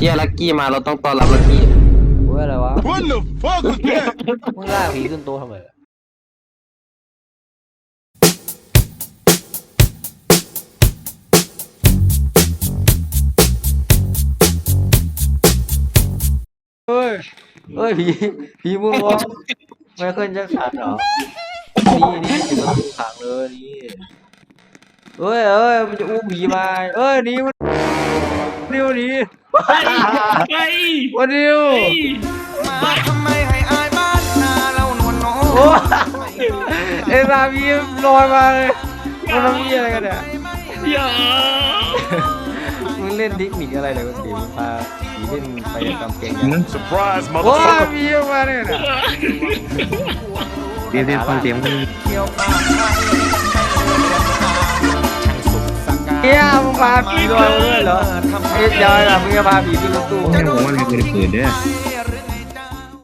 เฮียลักกี้มาเราต้องต้อนรับลักกี้โอ้ยอะไรวะ What the fuck was that? มึงลากผีขึ้นโต๊ะทำไมอะเฮ้ยเฮ้ยผีผีมึงวะไม่เคยจะขันเหรอ นี่นี่ถึงประตูขังเลยนี่เอ้ยเอ้ยมันจะอุ้มผีมาเอ้ยหนี่มัน นิวหนี่ไปไปวันนิวมาทำไมให้อายบ้านนาเรานวลน้องโอ้เอ็นอาพีลอยมาเลยมันทำยี่อะไรกันเนี่ยอย่ามึงเล่นเทคนิคอะไรเนี่ยกูถีมึงพาผีเล่นไปกำเกงยัง Surprise, โอ้ motherfucker. มีออกมาเนี่ยนะเดี๋ยวเดี๋ยวฟังเสียงมันเที่ยวข้าม เฮียมึงพาผีลอยมาด้วยเหรอเอ้ยยายล่ะมึงจะพาผีขึ้นรถตู้ผมว่ามันเคยเปิดเด้อไ